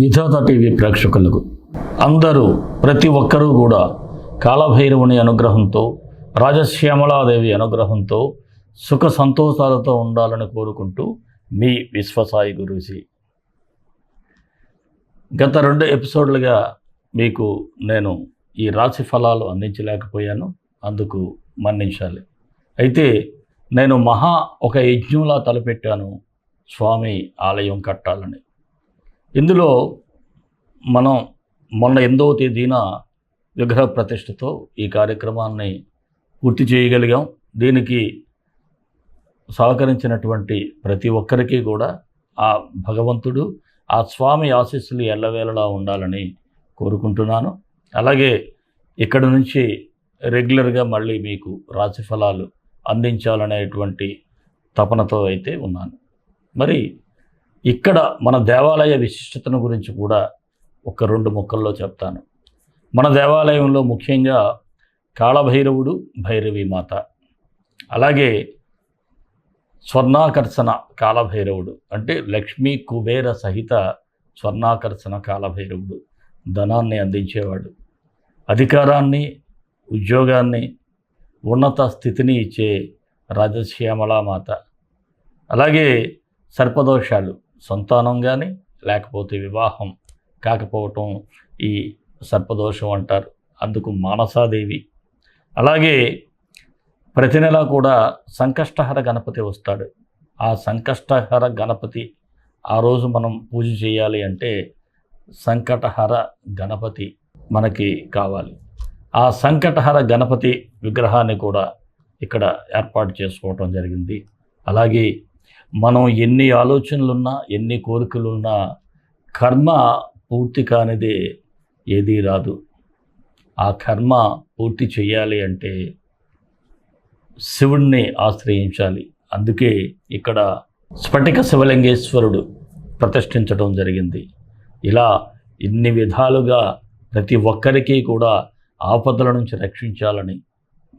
విధాత TV ప్రేక్షకులకు అందరూ ప్రతి ఒక్కరూ కూడా కాలభైరవుని అనుగ్రహంతో రాజశ్యామలాదేవి అనుగ్రహంతో సుఖ సంతోషాలతో ఉండాలని కోరుకుంటూ మీ విశ్వసాయి గురూజీ. గత రెండు ఎపిసోడ్లుగా మీకు నేను ఈ రాశి ఫలాలు అందించలేకపోయాను అందుకు మన్నించాలి. అయితే నేను మహా ఒక యజ్ఞంలా తలపెట్టాను స్వామి ఆలయం కట్టాలని. ఇందులో మనం మొన్న ఎనిమిదవ తేదీన విగ్రహ ప్రతిష్టతో ఈ కార్యక్రమాన్ని పూర్తి చేయగలిగాం. దీనికి సహకరించినటువంటి ప్రతి ఒక్కరికి కూడా ఆ భగవంతుడు ఆ స్వామి ఆశీస్సులు ఎల్లవేళలా ఉండాలని కోరుకుంటున్నాను. అలాగే ఇక్కడ నుంచి రెగ్యులర్గా మళ్ళీ మీకు రాశి ఫలాలు అందించాలనేటువంటి తపనతో అయితే ఉన్నాను. మరి ఇక్కడ మన దేవాలయ విశిష్టతను గురించి కూడా ఒక రెండు ముక్కల్లో చెప్తాను. మన దేవాలయంలో ముఖ్యంగా కాళభైరవుడు భైరవి మాత. అలాగే స్వర్ణాకర్షణ కాలభైరవుడు అంటే లక్ష్మీ కుబేర సహిత స్వర్ణాకర్షణ కాలభైరవుడు ధనాన్ని అందించేవాడు. అధికారాన్ని ఉద్యోగాన్ని ఉన్నత స్థితిని ఇచ్చే రాజశ్యామలా మాత. అలాగే సర్పదోషాలు సంతానం కానీ లేకపోతే వివాహం కాకపోవటం ఈ సర్పదోషం అంటారు. అందుకు మానసాదేవి. అలాగే ప్రతి నెల కూడా సంకష్టహర గణపతి వస్తాడు. ఆ సంకష్టహర గణపతి ఆ రోజు మనం పూజ చేయాలి అంటే సంకటహర గణపతి మనకి కావాలి. ఆ సంకటహర గణపతి విగ్రహాన్ని కూడా ఇక్కడ ఏర్పాటు చేసుకోవటం జరిగింది. అలాగే మనం ఎన్ని ఆలోచనలున్నా ఎన్ని కోరికలున్నా కర్మ పూర్తి కానిదే ఏదీ రాదు. ఆ కర్మ పూర్తి చేయాలి అంటే శివుణ్ణి ఆశ్రయించాలి. అందుకే ఇక్కడ స్ఫటిక శివలింగేశ్వరుడు ప్రతిష్ఠించడం జరిగింది. ఇలా ఇన్ని విధాలుగా ప్రతి ఒక్కరికి కూడా ఆపదల నుంచి రక్షించాలని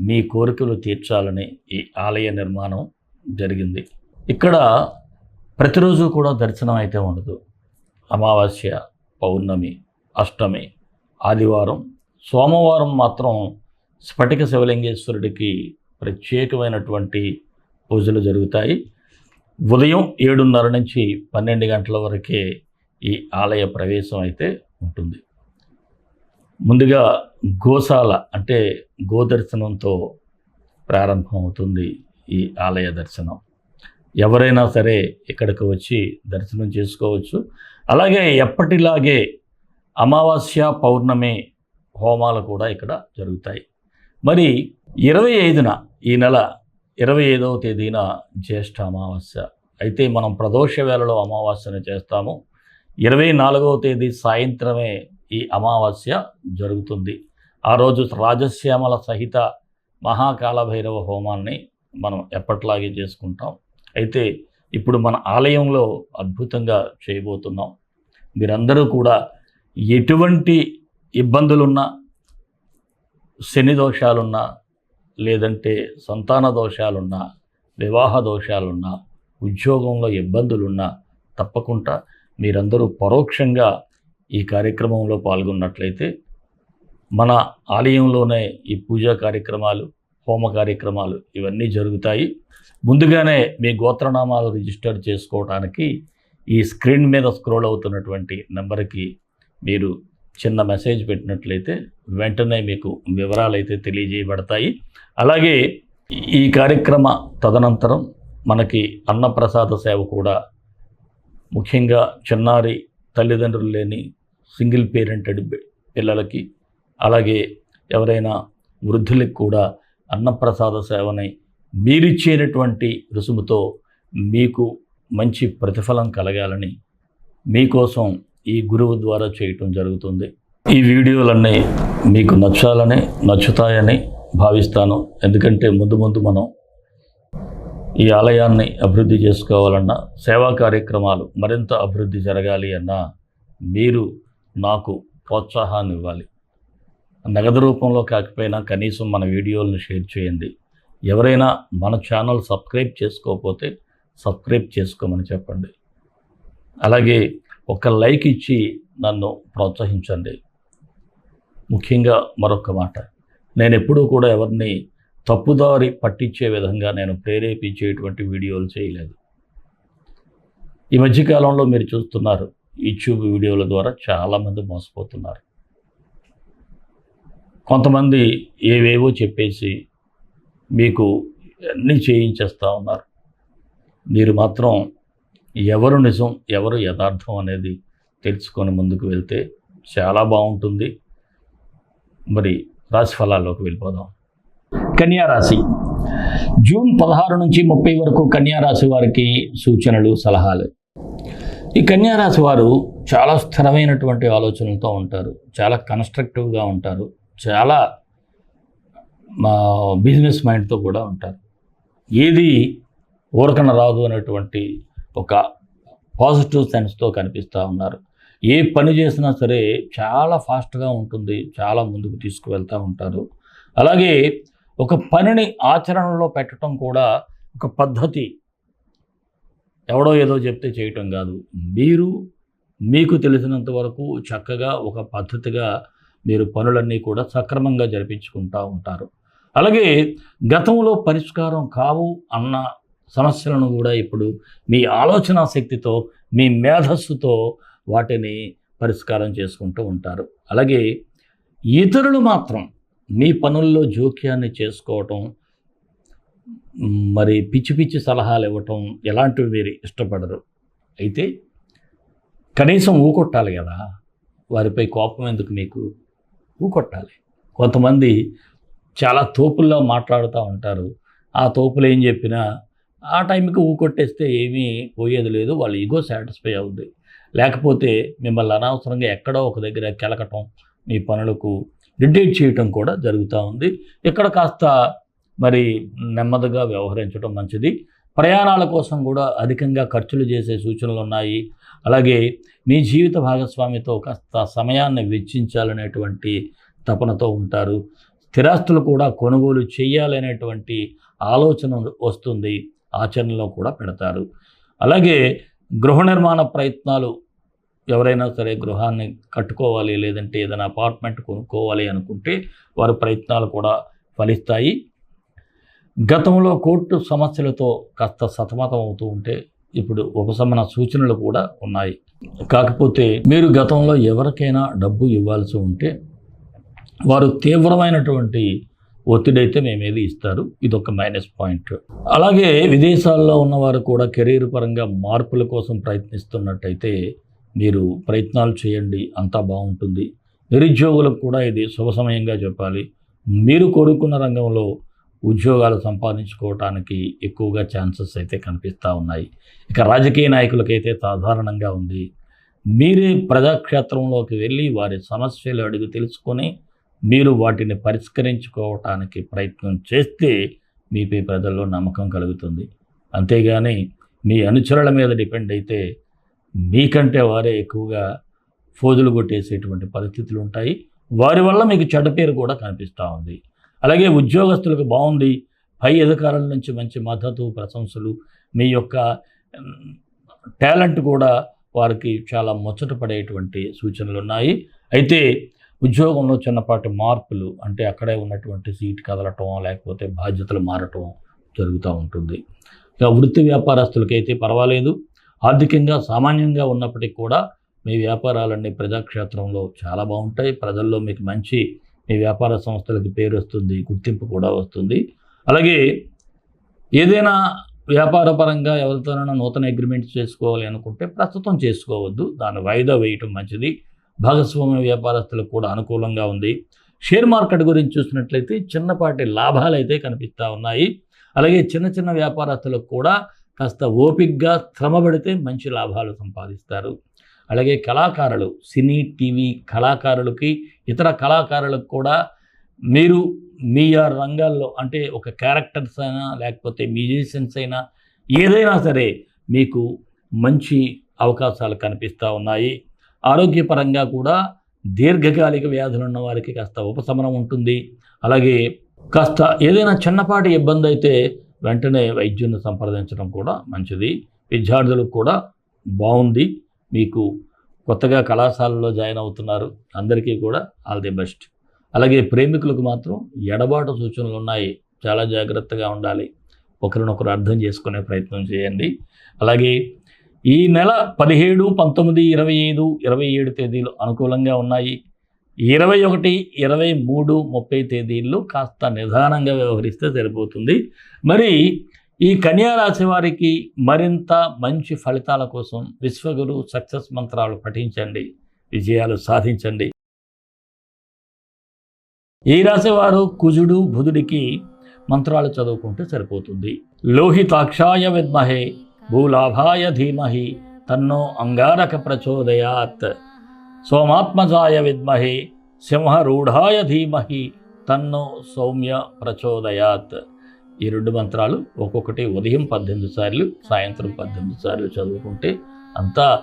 మీ కోరికలు తీర్చాలని ఈ ఆలయ నిర్మాణం జరిగింది. ఇక్కడ ప్రతిరోజు కూడా దర్శనం అయితే ఉండదు. అమావాస్య పౌర్ణమి అష్టమి ఆదివారం సోమవారం మాత్రం స్ఫటిక శివలింగేశ్వరుడికి ప్రత్యేకమైనటువంటి పూజలు జరుగుతాయి. ఉదయం ఏడున్నర నుంచి పన్నెండు గంటల వరకే ఈ ఆలయ ప్రవేశం అయితే ఉంటుంది. ముందుగా గోశాల అంటే గోదర్శనంతో ప్రారంభమవుతుంది ఈ ఆలయ దర్శనం. ఎవరైనా సరే ఇక్కడికి వచ్చి దర్శనం చేసుకోవచ్చు. అలాగే ఎప్పటిలాగే అమావాస్య పౌర్ణమి హోమాలు కూడా ఇక్కడ జరుగుతాయి. మరి ఇరవై ఐదున ఈ నెల ఇరవై ఐదవ తేదీన జ్యేష్ఠ అమావాస్య. అయితే మనం ప్రదోష వేళలో అమావాస్యను చేస్తాము. ఇరవై నాలుగవ తేదీ సాయంత్రమే ఈ అమావాస్య జరుగుతుంది. ఆ రోజు రాజశ్యామల సహిత మహాకాలభైరవ హోమాన్ని మనం ఎప్పట్లాగే చేసుకుంటాం. అయితే ఇప్పుడు మన ఆలయంలో అద్భుతంగా చేయబోతున్నాం. మీరందరూ కూడా ఎటువంటి ఇబ్బందులున్నా శని దోషాలున్నా లేదంటే సంతాన దోషాలున్నా వివాహ దోషాలున్నా ఉద్యోగంలో ఇబ్బందులున్నా తప్పకుండా మీరందరూ పరోక్షంగా ఈ కార్యక్రమంలో పాల్గొన్నట్లయితే మన ఆలయంలోనే ఈ పూజా కార్యక్రమాలు హోమ కార్యక్రమాలు ఇవన్నీ జరుగుతాయి. ముందుగానే మీ గోత్రనామాలు రిజిస్టర్ చేసుకోవడానికి ఈ స్క్రీన్ మీద స్క్రోల్ అవుతున్నటువంటి నెంబర్కి మీరు చిన్న మెసేజ్ పెట్టినట్లయితే వెంటనే మీకు వివరాలు అయితే తెలియజేయబడతాయి. అలాగే ఈ కార్యక్రమ తదనంతరం మనకి అన్నప్రసాద సేవ కూడా ముఖ్యంగా చిన్నారి తల్లిదండ్రులు లేని సింగిల్ పేరెంటెడ్ పిల్లలకి అలాగే ఎవరైనా వృద్ధులకు కూడా అన్నప్రసాద సేవని మీరిచ్చేటటువంటి రుసుముతో మీకు మంచి ప్రతిఫలం కలగాలని మీకోసం ఈ గురువు ద్వారా చేయటం జరుగుతుంది. ఈ వీడియోలన్నీ మీకు నచ్చాలని నచ్చుతాయని భావిస్తాను. ఎందుకంటే ముందు ముందు మనం ఈ ఆలయాన్ని అభివృద్ధి చేసుకోవాలన్నా సేవా కార్యక్రమాలు మరింత అభివృద్ధి జరగాలి అన్నా మీరు నాకు ప్రోత్సాహాన్ని ఇవ్వాలి. నగదు రూపంలో కాకపోయినా కనీసం మన వీడియోలను షేర్ చేయండి. ఎవరైనా మన ఛానల్ సబ్స్క్రైబ్ చేసుకోకపోతే సబ్స్క్రైబ్ చేసుకోమని చెప్పండి. అలాగే ఒక లైక్ ఇచ్చి నన్ను ప్రోత్సహించండి. ముఖ్యంగా మరొక మాట. నేను ఎప్పుడూ కూడా ఎవరిని తప్పుదారి పట్టించే విధంగా నేను ప్రేరేపించేటువంటి వీడియోలు చేయలేదు. ఈ మధ్యకాలంలో మీరు చూస్తున్నారు యూట్యూబ్ వీడియోల ద్వారా చాలామంది మోసపోతున్నారు. కొంతమంది ఏవేవో చెప్పేసి మీకు అన్నీ చేయించేస్తూ ఉన్నారు. మీరు మాత్రం ఎవరు నిజం ఎవరు యథార్థం అనేది తెలుసుకొని ముందుకు వెళ్తే చాలా బాగుంటుంది. మరి రాశి ఫలాల్లోకి వెళ్ళిపోదాం. కన్యారాశి జూన్ పదహారు నుంచి ముప్పై వరకు కన్యా రాశి వారికి సూచనలు సలహాలు. ఈ కన్యారాశి వారు చాలా స్థిరమైనటువంటి ఆలోచనలతో ఉంటారు. చాలా కన్స్ట్రక్టివ్గా ఉంటారు. చాలా మా బిజినెస్ మైండ్తో కూడా ఉంటారు. ఏది ఊరకన రాదు అనేటువంటి ఒక పాజిటివ్ సెన్స్తో కనిపిస్తూ ఉన్నారు. ఏ పని చేసినా సరే చాలా ఫాస్ట్గా ఉంటుంది చాలా ముందుకు తీసుకువెళ్తూ ఉంటారు. అలాగే ఒక పనిని ఆచరణలో పెట్టడం కూడా ఒక పద్ధతి. ఎవడో ఏదో చెప్తే చేయటం కాదు. మీరు మీకు తెలిసినంత వరకు చక్కగా ఒక పద్ధతిగా మీరు పనులన్నీ కూడా సక్రమంగా జరిపించుకుంటూ ఉంటారు. అలాగే గతంలో పరిష్కారం కావు అన్న సమస్యలను కూడా ఇప్పుడు మీ ఆలోచన శక్తితో మీ మేధస్సుతో వాటిని పరిష్కారం చేసుకుంటూ ఉంటారు. అలాగే ఇతరులు మాత్రం మీ పనుల్లో జోక్యాన్ని చేసుకోవటం మరి పిచ్చి పిచ్చి సలహాలు ఇవ్వటం ఎలాంటివి మీరు ఇష్టపడరు. అయితే కనీసం ఊకొట్టాలి కదా వారిపై కోపం ఎందుకు మీకు? ఊకొట్టాలి. కొంతమంది చాలా తోపుల్లో మాట్లాడుతూ ఉంటారు. ఆ తోపులు ఏం చెప్పినా ఆ టైంకి ఊకొట్టేస్తే ఏమీ పోయేది లేదు. వాళ్ళ ఈగో సాటిస్ఫై అవుద్ది. లేకపోతే మిమ్మల్ని అనవసరంగా ఎక్కడో ఒక దగ్గర కెలకటం మీ పనులకు డిడేట్ చేయటం కూడా జరుగుతూ ఉంది. ఇక్కడ కాస్త మరి నెమ్మదిగా వ్యవహరించడం మంచిది. ప్రయాణాల కోసం కూడా అధికంగా ఖర్చులు చేసే సూచనలు ఉన్నాయి. అలాగే మీ జీవిత భాగస్వామితో కాస్త సమయాన్ని వెచ్చించాలనేటువంటి తపనతో ఉంటారు. స్థిరాస్తులు కూడా కొనుగోలు చేయాలనేటువంటి ఆలోచన వస్తుంది. ఆచరణలో కూడా పెడతారు. అలాగే గృహ నిర్మాణ ప్రయత్నాలు ఎవరైనా సరే గృహాన్ని కట్టుకోవాలి లేదంటే ఏదైనా అపార్ట్మెంట్ కొనుక్కోవాలి అనుకుంటే వారి ప్రయత్నాలు కూడా ఫలిస్తాయి. గతంలో కోర్టు సమస్యలతో కాస్త సతమతం అవుతూ ఉంటే ఇప్పుడు ఉపశమన సూచనలు కూడా ఉన్నాయి. కాకపోతే మీరు గతంలో ఎవరికైనా డబ్బు ఇవ్వాల్సి ఉంటే వారు తీవ్రమైనటువంటి ఒత్తిడైతే మేమేది ఇస్తారు. ఇది ఒక మైనస్ పాయింట్. అలాగే విదేశాల్లో ఉన్నవారు కూడా కెరీర్ పరంగా మార్పుల కోసం ప్రయత్నిస్తున్నట్టయితే మీరు ప్రయత్నాలు చేయండి అంతా బాగుంటుంది. నిరుద్యోగులకు కూడా ఇది శుభ సమయంగా చెప్పాలి. మీరు కోరుకున్న రంగంలో ఉద్యోగాలు సంపాదించుకోవటానికి ఎక్కువగా ఛాన్సెస్ అయితే కనిపిస్తూ ఉన్నాయి. ఇక రాజకీయ నాయకులకైతే సాధారణంగా ఉంది. మీరే ప్రజాక్షేత్రంలోకి వెళ్ళి వారి సమస్యలు అడిగి తెలుసుకొని మీరు వాటిని పరిష్కరించుకోవటానికి ప్రయత్నం చేస్తే మీపై ప్రజల్లో నమ్మకం కలుగుతుంది. అంతేగాని మీ అనుచరుల మీద డిపెండ్ అయితే మీకంటే వారే ఎక్కువగా ఫోజులు కొట్టేసేటువంటి పరిస్థితులు ఉంటాయి. వారి వల్ల మీకు చెడ్డ పేరు కూడా కనిపిస్తూ ఉంది. అలాగే ఉద్యోగస్తులకు బాగుంది పై అధికారుల నుంచి మంచి మద్దతు ప్రశంసలు మీ యొక్క టాలెంట్ కూడా వారికి చాలా ముచ్చట పడేటువంటి సూచనలు ఉన్నాయి. అయితే ఉద్యోగంలో చిన్నపాటి మార్పులు అంటే అక్కడే ఉన్నటువంటి సీట్ కదలటం లేకపోతే బాధ్యతలు మారటం జరుగుతూ ఉంటుంది. ఇక వృత్తి వ్యాపారస్తులకైతే పర్వాలేదు. ఆర్థికంగా సామాన్యంగా ఉన్నప్పటికీ కూడా మీ వ్యాపారాలన్నీ ప్రజాక్షేత్రంలో చాలా బాగుంటాయి. ప్రజల్లో మీకు మంచి మీ వ్యాపార సంస్థలకి పేరు వస్తుంది గుర్తింపు కూడా వస్తుంది. అలాగే ఏదైనా వ్యాపార పరంగా ఎవరితోనైనా నూతన అగ్రిమెంట్ చేసుకోవాలి అనుకుంటే ప్రస్తుతం చేసుకోవద్దు దాన్ని వాయిదా వేయటం మంచిది. భాగస్వామ్య వ్యాపారస్తులకు కూడా అనుకూలంగా ఉంది. షేర్ మార్కెట్ గురించి చూసినట్లయితే చిన్నపాటి లాభాలు అయితే కనిపిస్తూ ఉన్నాయి. అలాగే చిన్న చిన్న వ్యాపారస్తులకు కూడా కాస్త ఓపిక్గా శ్రమపడితే మంచి లాభాలు సంపాదిస్తారు. అలాగే కళాకారులు సినీ టీవీ కళాకారులకి ఇతర కళాకారులకు కూడా మీరు మీ ఆ రంగాల్లో అంటే ఒక క్యారెక్టర్స్ అయినా లేకపోతే మ్యూజిషియన్స్ అయినా ఏదైనా సరే మీకు మంచి అవకాశాలు కనిపిస్తూ ఉన్నాయి. ఆరోగ్యపరంగా కూడా దీర్ఘకాలిక వ్యాధులు ఉన్న వారికి కాస్త ఉపశమనం ఉంటుంది. అలాగే కాస్త ఏదైనా చిన్నపాటి ఇబ్బంది అయితే వెంటనే వైద్యుని సంప్రదించడం కూడా మంచిది. విద్యార్థులకు కూడా బాగుంది. మీకు కొత్తగా కళాశాలలో జాయిన్ అవుతున్నారు. అందరికీ కూడా ఆల్ ది బెస్ట్. అలాగే ప్రేమికులకు మాత్రం ఎడబాటు సూచనలు ఉన్నాయి. చాలా జాగ్రత్తగా ఉండాలి. ఒకరినొకరు అర్థం చేసుకునే ప్రయత్నం చేయండి. అలాగే ఈ నెల పదిహేడు పంతొమ్మిది ఇరవై ఐదు ఇరవై ఏడు తేదీలు అనుకూలంగా ఉన్నాయి. ఇరవై ఒకటి ఇరవై మూడు ముప్పై తేదీల్లో కాస్త నిదానంగా వ్యవహరిస్తే సరిపోతుంది. మరి ఈ కన్యారాశి వారికి మరింత మంచి ఫలితాల కోసం విశ్వగురు సక్సెస్ మంత్రాలు పఠించండి విజయాలు సాధించండి. ఈ రాశి వారు కుజుడు బుధుడికి మంత్రాలు చదువుకుంటే సరిపోతుంది. లోహితాక్షాయ విద్మహే భూలాభాయ ధీమహి తన్నో అంగారక ప్రచోదయాత్. సోమాత్మజాయ విద్మహే సింహరూఢాయ ధీమహి తన్నో సౌమ్య ప్రచోదయాత్. ఈ రెండు మంత్రాలు ఒక్కొక్కటి ఉదయం పద్దెనిమిది సార్లు సాయంత్రం పద్దెనిమిది సార్లు చదువుకుంటే అంతా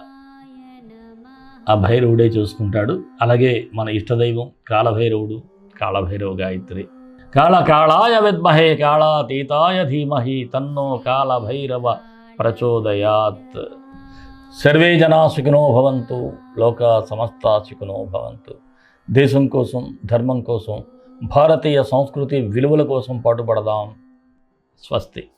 ఆ భైరవుడే చూసుకుంటాడు. అలాగే మన ఇష్టదైవం కాలభైరవుడు కాళభైరవ గాయత్రి. కాళ కాళాయ విద్మహే కాళాతీతాయ ధీమహి తన్నో కాళభైరవ ప్రచోదయాత్. సర్వే జనా సుఖినో భవంతు లోక సమస్త సుఖినో భవంతు. దేశం కోసం ధర్మం కోసం భారతీయ సంస్కృతి విలువల కోసం పాటుపడదాం. स्वस्ति